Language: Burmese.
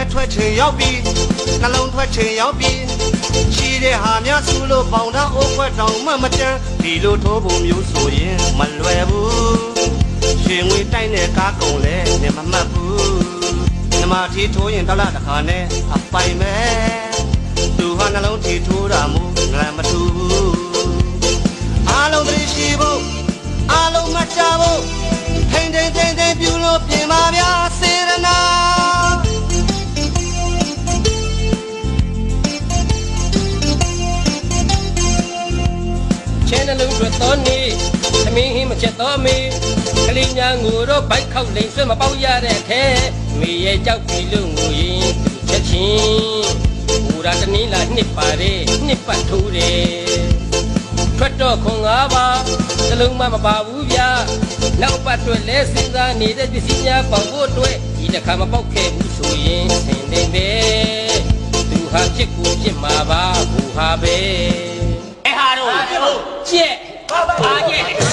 လက်ထွက်ချင်ရောက်ပြီနှလုံးထွက်ချင်ရောက်ပြီရှိတဲ့ဟာများစုလို့ပေါင်တာအိုးခွက်တောင်မှမတန်းဒီလိုထိုးဖို့မျိုးဆိုရင်မလွယ်ဘူးရှင်ငွေတိုက်တဲ့ကားကုန်လဲနေမမှတ်ဘူးနမထီထိုးရင်တော့လာတစ်ခါနဲ့အပိုင်မဲ့သူဟာနှလုံးထီထိုးတာမူငလမထူဘူးအားလုံးသတိရှိဖို့အားလုံးမှတ်ကြဖို့ထိန်ထိန်ထိန်ထိန်ပြုလို့ပြင်ပါဗျာ ချဲနှလုံးထွက်တော်နေသမင်းဟင်းမချက်တော်မေကလေးညာငိုတော့ဘိုက်ခောက်လိမ်ဆွဲမပေါက်ရတဲ့အထဲမေရဲ့ကြောက်ပြီလို့ငိုရင်သူချက်ချင်းဘူရာတနည်းလာနှစ်ပါတဲ့နှစ်ပတ်ထိုးတယ်ထွက်တော့ခွန်ငါးပါသလုံးမမပါဘူးဗျာနောက်ပတ်တွက်လဲစဉ်းစားနေတဲ့ပစ္စည်းများပေါက်ဖို့အတွက်ဒီတစ်ခါမပေါက်ခဲ့ဘူးဆိုရင်ဆင်နေပဲသူဟာဖြစ်ကိုဖြစ်မှာပါဘူဟာပဲ 借，八戒。